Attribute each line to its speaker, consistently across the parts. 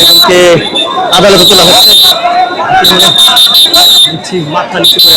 Speaker 1: এদেরকে আদালতে তোলা হচ্ছে। মাথা নিচু করে।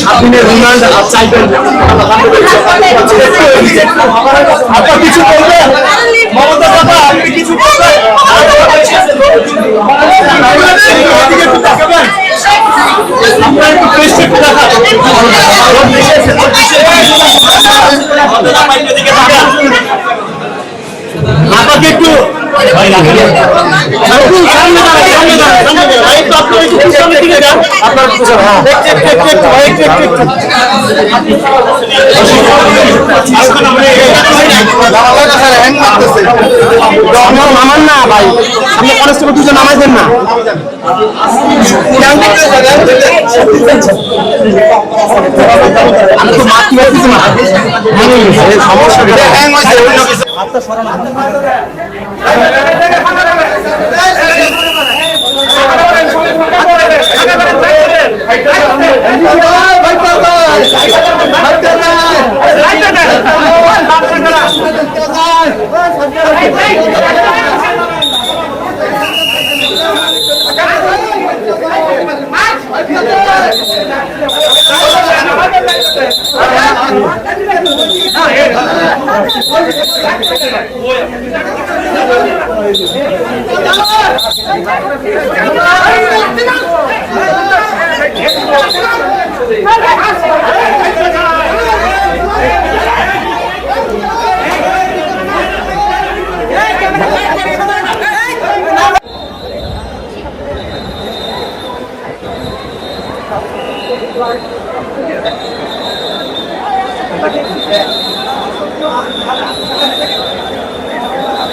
Speaker 1: স্বাধীনের আর চাইবেন আপনার কিছু বলবেন? মমতা দাদা আপনি কিছু বলবেন? আপনার একটু দেখান। আপনাকে একটু। নামান না ভাই আপনি কনস্টেবল দুজন নামাই দেন না আমি তো মাতৃ পারতেছি না সমস্যা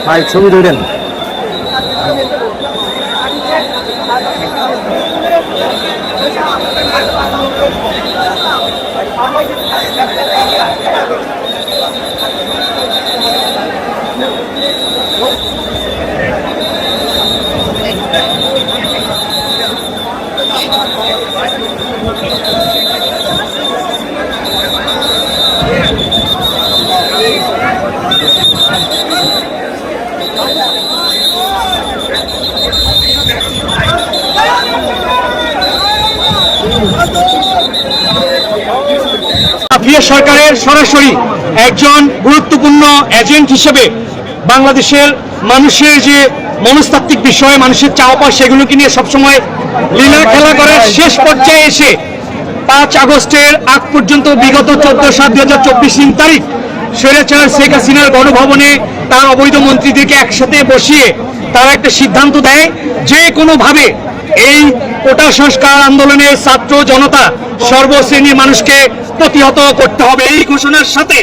Speaker 1: ভাই ছবি ধরেন Não.
Speaker 2: প্রিয় সরকারের সরাসরি একজন গুরুত্বপূর্ণ এজেন্ট হিসেবে বাংলাদেশের মানুষের যে মনস্তাত্ত্বিক বিষয়, মানুষের চাওয়া পাওয়া সেগুলোকে নিয়ে সবসময় লীলা খেলা করার শেষ পর্যায়ে এসে পাঁচ আগস্টের আগ পর্যন্ত বিগত চোদ্দ সাত দুই হাজার চব্বিশ তিন তারিখ স্বৈরাচার শেখ হাসিনার গণভবনে তার অবৈধ মন্ত্রীদেরকে একসাথে বসিয়ে তারা একটা সিদ্ধান্ত দেয় যে কোনোভাবে এই কোটা সংস্কার আন্দোলনে ছাত্র জনতা সর্বশ্রেণীর মানুষকে প্রতিহত করতে হবে। এই ঘোষণার সাথে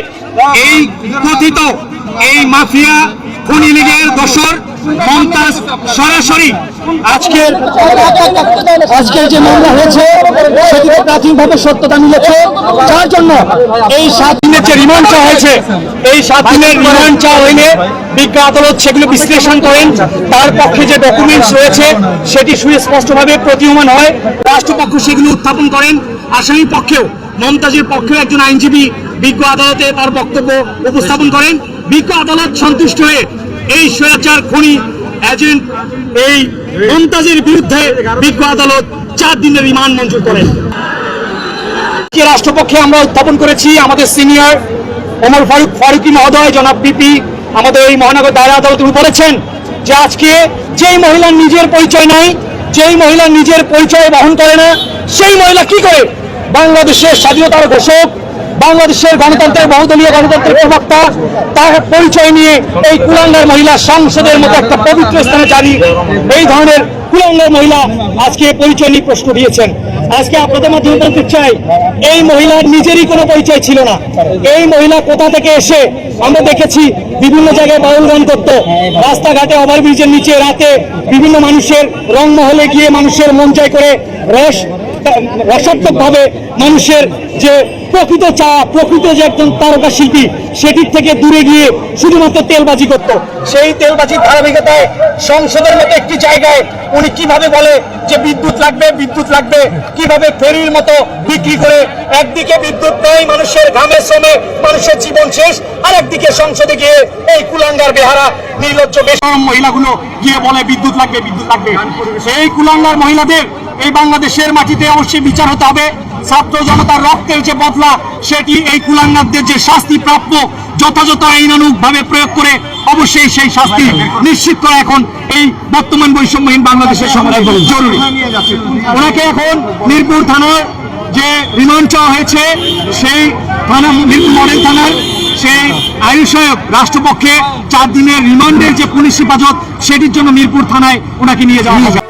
Speaker 2: এই কথিত এই মাফিয়া খনি লীগের দোসর মমতাজ সরাসরি আজকের
Speaker 3: আজকের যে মামলা হয়েছে প্রাথমিকভাবে সত্যতা মিলেছে। যার জন্য এই সাত
Speaker 2: দিনের রিমান্ড চাওয়া হয়েছে, এই সাত দিনের রিমান্ড চাওয়া হইলে বিজ্ঞ আদালত সেগুলো বিশ্লেষণ করেন। তার পক্ষে যে ডকুমেন্টস রয়েছে, সেটি সুস্পষ্টভাবে প্রতীয়মান হয়। রাষ্ট্রপক্ষ সেগুলো উত্থাপন করেন। আসামি পক্ষেও, মমতাজের পক্ষেও একজন আইনজীবী বিজ্ঞ আদালতে তার বক্তব্য উপস্থাপন করেন। বিজ্ঞ আদালত সন্তুষ্ট হয়ে এই স্বৈরাচার খনি এজেন্ট এই মমতাজের বিরুদ্ধে বিজ্ঞ আদালত চার দিনের রিমান্ড মঞ্জুর করেন। রাষ্ট্রপক্ষে আমরা উত্থাপন করেছি, আমাদের সিনিয়র ওমর ফারুক ফারুকি মহোদয়, জনাব পিপি, আমাদের এই মহানগর দায়রা আদালত বলেছেন যে আজকে যেই মহিলার নিজের পরিচয় নাই, যেই মহিলা নিজের পরিচয় বহন করে না, সেই মহিলা কি করে? বাংলাদেশের স্বাধীনতার ঘোষক বাংলাদেশের গণতন্ত্রের বহুদলীয় গণতন্ত্রের প্রবক্তা, তার পরিচয় নিয়ে এই কুলাঙ্গার মহিলা সংসদের মতো একটা পবিত্র স্থানে জানি এই ধরনের কুলাঙ্গার মহিলা আজকে পরিচয় নিয়ে প্রশ্ন দিয়েছেন। আজকে আপনাদের মাধ্যমে বলতে চাই, এই মহিলার নিজেরই কোনো পরিচয় ছিল না। এই মহিলা কোথা থেকে এসে আমরা দেখেছি বিভিন্ন জায়গায় বাউল গান করতো রাস্তাঘাটে ওভারব্রিজের নিচে রাতে বিভিন্ন মানুষের রংমহলে গিয়ে মানুষের মন জয় করে রস রসাত্মক ভাবে মানুষের যে প্রকৃত চা প্রকৃত যে একজন তারকা শিল্পী, সেটির থেকে দূরে গিয়ে শুধুমাত্র তেলবাজি করত। সেই তেলবাজির ধারাবাহিকতায় সংসদের মতো একটি জায়গায় উনি কীভাবে বলে যে বিদ্যুৎ লাগবে বিদ্যুৎ লাগবে, কীভাবে ফেরির মতো বিক্রি করে একদিকে বিদ্যুৎ নেই মানুষের ঘামে শ্রমে, মানুষের জীবন শেষ, আর একদিকে সংসদে গিয়ে এই কুলাঙ্গার বেহারা, নির্লজ্জ বেশ মহিলাগুলো গিয়ে বলে বিদ্যুৎ লাগবে বিদ্যুৎ লাগবে। সেই কুলাঙ্গার মহিলাদের এই বাংলাদেশের মাটিতে অবশ্যই বিচার হতে হবে। ছাত্র জনতার রক্তের যে বদলা, সেটি এই কুলাঙ্গারদের যে শাস্তি প্রাপ্য, যথাযথ আইনানুগ ভাবে প্রয়োগ করে অবশ্যই সেই শাস্তি নিশ্চিত করা এখন এই বর্তমান বৈষম্যহীন বাংলাদেশের সমাজে জরুরি। ওনাকে এখন মিরপুর থানার যে রিমান্ড চাওয়া হয়েছে, সেই থানা, মিরপুর মডেল থানার সেই আয়ুষয়ক রাষ্ট্রপক্ষে চার দিনের রিমান্ডের যে পুলিশ হেফাজত, সেটির জন্য মিরপুর থানায় ওনাকে নিয়ে যাওয়া